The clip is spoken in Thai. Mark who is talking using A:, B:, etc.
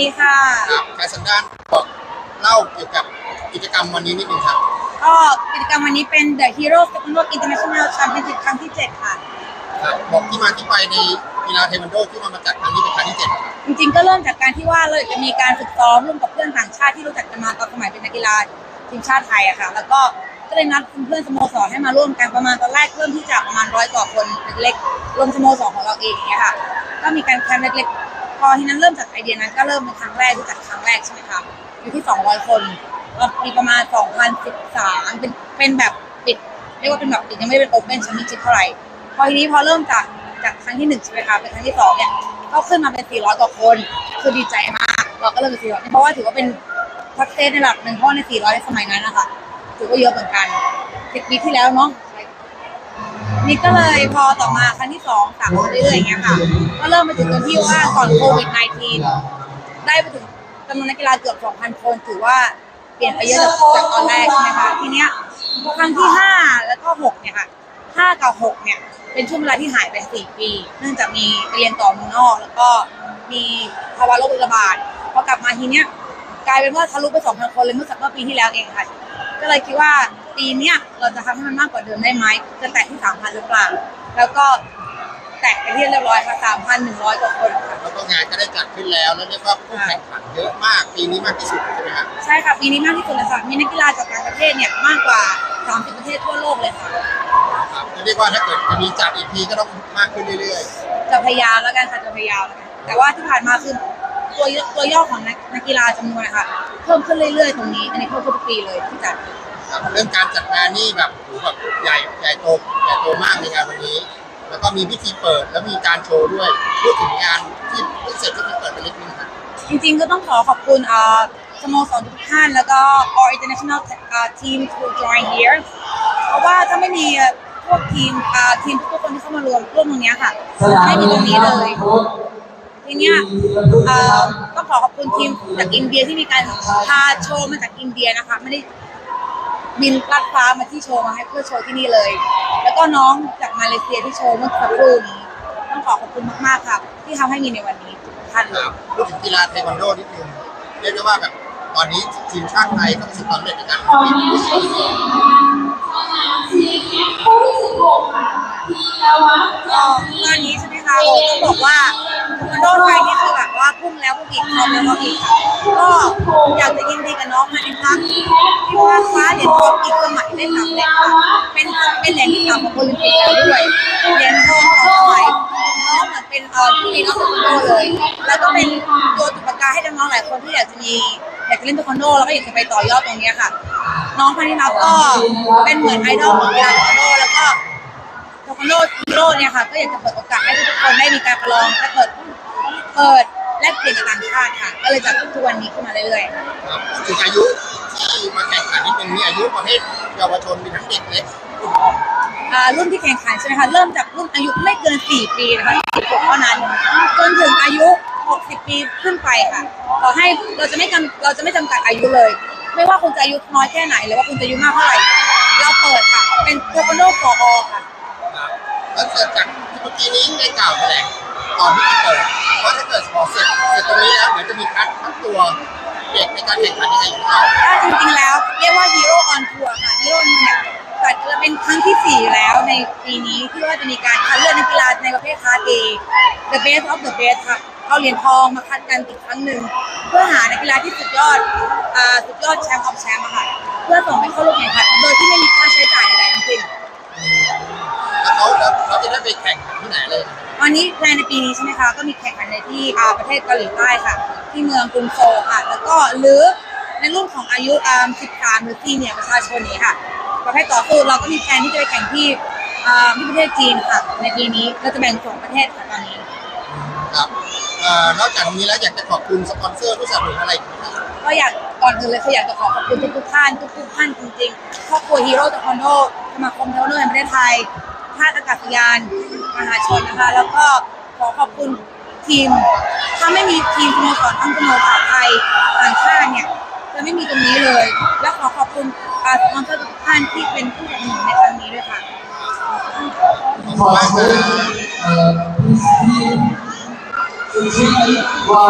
A: ดีค่ะ
B: ครับแคสันดานบอกเล่าเกี่ยวกับกิจกรรมวันนี้นิดนึงครับ
A: ก็กิจกรรมวันนี้เป็น The Hero Taekwondo International Championship ครั้งที่ 7 ค่ะ
B: ครับบอกที่มาที่ไปในกีฬาเทควันโดที่มามาจัดครั้งนี้เป็นครั้งที่เจ็ดครับ
A: จริงๆ ก็เริ่มจากการที่ว่าเราจะมีการฝึกซ้อมร่วมกับเพื่อนต่างชาติที่รู้จักกันมาตอนสมัยเป็นนักกีฬาทีมชาติไทยอะค่ะ แล้วก็ก็เลยนัดเพื่อนๆสโมสรให้มาร่วมกันประมาณตอนแรกเริ่มที่จะประมาณร้อยกว่าคนเล็กๆรวมสโมสรของเราเองอย่างเงี้ยค่ะ ก็มีการแคมป์เล็กๆ พอทีนั้นเริ่มจากไอเดียนั้นก็เริ่มเป็นครั้งแรกที่จัดครั้งแรกใช่ไหมคะอยู่ที่ 200 คนก็มีประมาณ 2013 เป็นเป็นแบบปิดเรียกว่าเป็นแบบปิดยังไม่ได้เป็นโอเ n นแชมเปี้ยนชิพเท่าไหร่พอทีนี้พอเริ่มจากจากครั้งที่หนึ่งใช่ไหมคะเป็นครั้งที่สองเนี่ยก็ขึ้นมาเป็น 400 กว่าคน คือดีใจมาก เราก็เริ่มเป็น400เพราะว่าถือว่าเป็นทักเซสในระดับหนึ่งเพราะใน 400 ในสมัยนั้นนะคะถือว่าเยอะเหมือนกัน10ปีที่แล้วเนาะ นี่ก็เลยพอต่อมาครั้งที่สองสามมเรื่อยๆอย่างเงี้ยค่ะ ก็เริ่มไปถึงตรงที่ว่าก่อนโควิด -19 ได้ไปถึงจำนวนนักกีฬาเกือบ 2,000 คนถือว่าเปลี่ยนไปเยอะจากจากตอนแรกใช่ไหมคะทีเนี้ยครั้งที่ 5 แล้วก็ 6 เนี่ยค่ะ 5 กับ 6 เนี่ย เป็นช่วงเวลาที่หายไป 4 ปี เนื่องจากมีไปเรียนต่อเมืองนอก แล้วก็มีภาวะโรคระบาดพอกลับมาทีเนี้ยกลายเป็นว่าทะลุไป 2,000 คนเลยเมื่อสักเมื่อปีที่แล้วเองค่ะ ก็เลยคิดว่า ปีเนี้ยเราจะทำให้มันมากกว่าเดิมได้ไหมจะแตะที่3,000หรือเปล่าแล้วก็แตะไปที่เรียบร้อยค่ะ3,100กว่าคนค่ะ
B: แล้วก็งานก็ได้จัดขึ้นแล้วแล้วเรียกว่าผู้แข่งขันเยอะมากปีนี้มากที่สุดใช่ไหมครับ
A: ใช่ค่ะ ปีนี้มากที่สุดเลยค่ะมีนักกีฬาจากต่างประเทศเนี่ยมากกว่า 30 ประเทศทั่วโลกเลยค่ะ
B: ครับเรียกว่าถ้าเกิดจะมีจัดอีกทีก็ต้องมากขึ้นเรื่อย
A: จะพยายามแล้วกันค่ะจะพยายามแล้วกันแต่ว่าที่ผ่านมาคือตัวตัวย่อของนักนักกีฬาจำนวนนะคะเพิ่มขึ้นเรื่อยๆ ตรงนี้ อันนี้เพิ่มขึ้นทุกปีเลยที่จัด
B: ๆ ครับเรื่องการจัดงานนี่แบบโหแบบใหญ่ใหญ่โตใหญ่โตมากในงานวันนี้ แล้วก็มีพิธีเปิดแล้วมีการโชว์ด้วยพูดถึงงานที่เพิ่งเสร็จก็มีเปิดไปเล็กนึงครับ
A: จริงๆก็ต้องขอขอบคุณอ่าสโมสรทุกท่านแล้วก็ all international อ่า team to join here เพราะว่าถ้าไม่มีพวกทีมอ่าทีมทุกคนที่เข้ามารวมร่วมตรงเนี้ยค่ะไม่มีตรงนี้เลยทีเนี้ยเอ่อต้องขอขอบคุณทีมจากอินเดียที่มีการพาโชว์มาจากอินเดียนะคะไม่ได้ บินลัดฟ้ามาที่โชว์มาให้เพื่อโชว์ที่นี่เลย แล้วก็น้องจากมาเลเซียที่โชว์เมื่อสักครู่นี้ต้องขอขอบคุณมากๆค่ะที่ทำให้มีในวันนี้ทุกท่านเล
B: ค
A: ย
B: รับพูดถึงกีฬาเทควันโดนิดนึงเรียกได้ว่าแบบตอนนี้ทีมชาติไทยก็ประสบความสำเร็จในการเป็นผู้ชนะ
A: ก็ตอนนี้ใช่ไหมคะโอ้ต้องบอกว่าเทควันโดไทยนี่คื อแบบว่าพุ่งแล้วพุ่งอีกพร้อมแล้วก็อีกค่ะก็อยากจะยินดีกับน้องมาในครั้งที่ว่าคว้าเหรียญทองอีกสมัยได้สำเร็จค่ะเป็นเป็นเหรียญที่สามของโอลิมปิกแล้วด้วยเหรียญทองสองสมัยน้องเหมือนเป็นเอ่อผู้มีน้องเทควันโดเลย แล้วก็เป็นตัวจุดประกายให้น้องๆหลายคนที่อยากจะมีอยากจะเล่นเทควันโดแล้วก็อยากจะไปต่อยอดตรงนี้ค่ะ น้องพันธินับก็เป็นเหมือนไอดอลของกีฬาเทควันโดแล้วก็เทควันโดฮีโร่เนี่ยค่ะก็อยากจะเปิดโอกาสให้ทุกคนได้มีการประลองและเปิดเปิด แลกเปลี่ยนกับต่างชาติค่ะ ก็เลยจัดทุกวันนี้ขึ้นมาเรื่อยๆค่ะ
B: ครับถึงอายุที่มาแข่งขันนิดนึงมีอายุประเภทเยาวชนมีทั้งเด็กเล็ก
A: อ่ารุ่นที่แข่งขันใช่ไหมคะเริ่มจากรุ่นอายุไม่เกิน 4 ปีนะคะ16เท่านั้น จนถึงอายุ 60 ปีขึ้นไปค่ะ ต่อให้เราจะไม่จำเราจะไม่จำกัดอายุเลย ไม่ว่าคุณจะอายุน้อยแค่ไหน หรือว่าคุณจะอายุมากเท่าไหร่ เราเปิดค่ะ เป็นเทควันโดฟอร์อค่ะ
B: ครับแล้วเกิดจากที่เมื่อกี้นี้ในกล่าวแถลง ตอนที่เปิดว่าะถ้าเกิดพอเสร็จเสร็จตรงนี้แล้วเดี๋ยวจะมีคัดทั้งตัวเด็กในการแข่งขันยังไงอยู่ต่อ
A: ถ้าจริงๆแล้วเรียกว่าฮีโร่ออนทัวร์ค่ะฮีโร่เนี่ยจัดเป็นครั้งที่ 4 แล้วในปีนี้ที่ว่าจะมีการคัดเลือกนักกีฬาในประเภทคลาส A the best of the best ค่ะเอาเหรียญทองมาคัดกันอีกครั้งหนึ่งเพื่อหานักกีฬาที่สุดยอดอ่าสุดยอดแชมป์ออฟแชมป์อะค่ะ เพื่อส่งไปเข้าร่วมแข่งขันโดยที่ไม่มีค่าใช้จ่ายใดๆทั้งสิ้น
B: แล้วเขาแล้วเขาจะได้ไปแข่งขันที่ไหนเลย
A: วันนี้แพลนในปีนี้ใช่ไหมคะก็มีแข่งขันในที่อ่าประเทศเกาหลีใต้ค่ะ ที่เมืองกรุงโซลค่ะ แล้วก็หรือในรุ่นของอายุอ่า13 หรือซีเนี่ยประชาชนนี้ค่ะ ประเภทต่อสู้เราก็มีแพลนที่จะไปแข่งที่อ่าที่ประเทศจีนค่ะ ในปีนี้เราจะแบ่งสองประเทศค่ะตอนนี้
B: ครับเอ่อนอกจากนี้แล้วอยากจะขอบคุณสปอนเซอร์ผู้สนับสนุนอะไรอีกไหมครับ
A: ก็อยากก่อนอื่นเลยคืออยากจะขอขอบคุณทุกๆท่านทุกๆท่านจริงๆครอบครัวฮีโร่เทควันโดสมาคมเทควันโดแห่งประเทศไทย ท่าอากาศยานมหาชนนะคะ แล้วก็ขอขอบคุณทีม ถ้าไม่มีทีมสโมสรทั้งสโมสรไทยต่างชาติเนี่ยจะไม่มีตรงนี้เลย และขอขอบคุณสปอนเซอร์ทุกท่านที่เป็นผู้สนับสนุนในครั้งนี้ด้วยค่ะ
B: ขอบคุณ